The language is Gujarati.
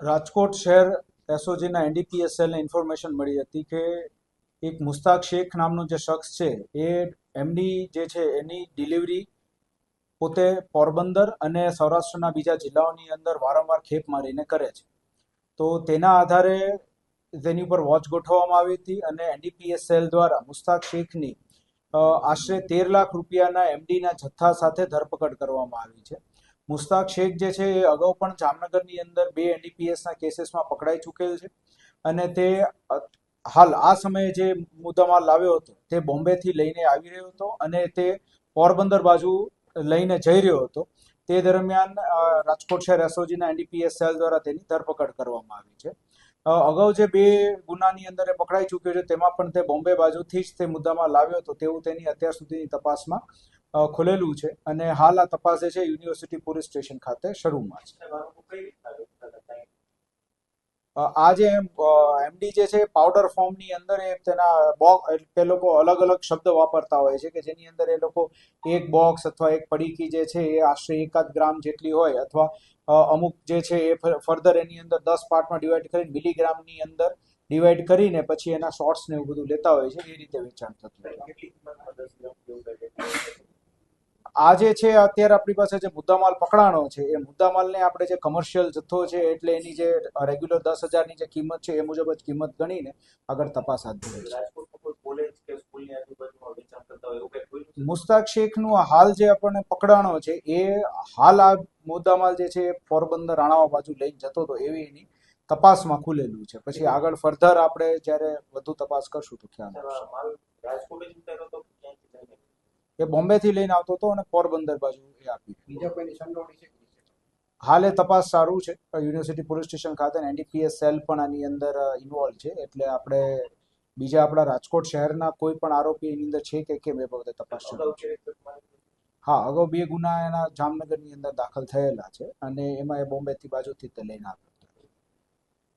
રાજકોટ શહેર એસઓજીના એનડીપીએસ સેલને ઇન્ફોર્મેશન મળી હતી કે એક મુસ્તાક શેખ નામનો જે શખ્સ છે, એ એમની જે છે, એની ડિલિવરી પોતે પોરબંદર અને સૌરાષ્ટ્રના બીજા જિલ્લાઓની અંદર વારંવાર ખેપ મારીને કરે છે. તો તેના આધારે તેની ઉપર વોચ ગોઠવવામાં આવી હતી અને એનડીપીએસ સેલ દ્વારા મુસ્તાક શેખની આશરે તેર લાખ રૂપિયાના એમડીના જથ્થા સાથે ધરપકડ કરવામાં આવી છે. મુસ્તાક શેખ જે છે એ અગાઉ પણ જામનગરની અંદર બે એનડીપીએસના કેસીસમાં પકડાઈ ચૂકેલ છે અને તે હાલ આ સમયે જે મુદ્દામાં લાવ્યો હતો તે બોમ્બેથી લઈને આવી રહ્યો હતો અને તે પોરબંદર બાજુ લઈને જઈ રહ્યો હતો. તે દરમિયાન રાજકોટ શહેર એસઓજીના એનડીપીએસ સેલ દ્વારા તેની ધરપકડ કરવામાં આવી છે. અગાઉ જે બે ગુનાની અંદર પકડાઈ ચૂક્યો છે તેમાં પણ તે બોમ્બે બાજુથી જ તે મુદ્દામાં લાવ્યો હતો તેવું તેની અત્યાર સુધીની તપાસમાં ખુલેલું છે અને હાલ આ તપાસ છે યુનિવર્સિટી પોલીસ સ્ટેશન ખાતે શરૂમાં છે આ જે એમડી જે છે પાવડર ફોર્મની અંદર એ તેના બોક્સ તે લોકો અલગ અલગ શબ્દ વાપરતા હોય છે કે જેની અંદર એ લોકો એક બોક્સ અથવા એક પડીકી જે છે એ આશરે એકાદ ગ્રામ જેટલી હોય અથવા અમુક જે છે એ ફર્ધર એની અંદર દસ પાર્ટમાં ડિવાઈડ કરીને મિલીગ્રામની અંદર ડિવાઈડ કરીને પછી એના શોર્ટ્સ ને એવું બધું લેતા હોય છે એ રીતે વેચાણ થતું હોય આ જે છે અત્યારે આપણી પાસે જે મુદ્દામાલ પકડાણો છે એ મુદ્દામાલને આપણે જે કમર્શિયલ જથ્થો છે એટલે એની જે રેગ્યુલર દસ હજારની જે કિંમત છે એ મુજબ જ કિંમત ગણીને આગળ તપાસ હાથ ધરી છે. મુસ્તાક શેખનું હાલ જે આપણને પકડાણો છે એ હાલ આ મુદ્દામાલ જે છે એ પોરબંદર રાણાવા બાજુ લઈને જતો હતો એવી એની તપાસમાં ખુલેલું છે. પછી આગળ ફર્ધર આપણે જ્યારે વધુ તપાસ કરશું તો ખ્યાલ આવશે. એ બોમ્બેથી લઈને આવતો હતો અને પોરબંદર બાજુ એ આપી બીજા છે? હાલ એ તપાસ સારું છે. યુનિવર્સિટી પોલીસ સ્ટેશન ખાતે એનડીપીએસ સેલ પણ આની અંદર ઇન્વોલ્વ છે. એટલે આપણે બીજા આપણા રાજકોટ શહેરના કોઈ પણ આરોપી એની અંદર છે કે કેમ એ બાબતે તપાસ ચાલુ છે. હા અગાઉ બે ગુના એના જામનગરની અંદર દાખલ થયેલા છે અને એમાં એ બોમ્બેથી બાજુથી તે લઈને આવ્યો.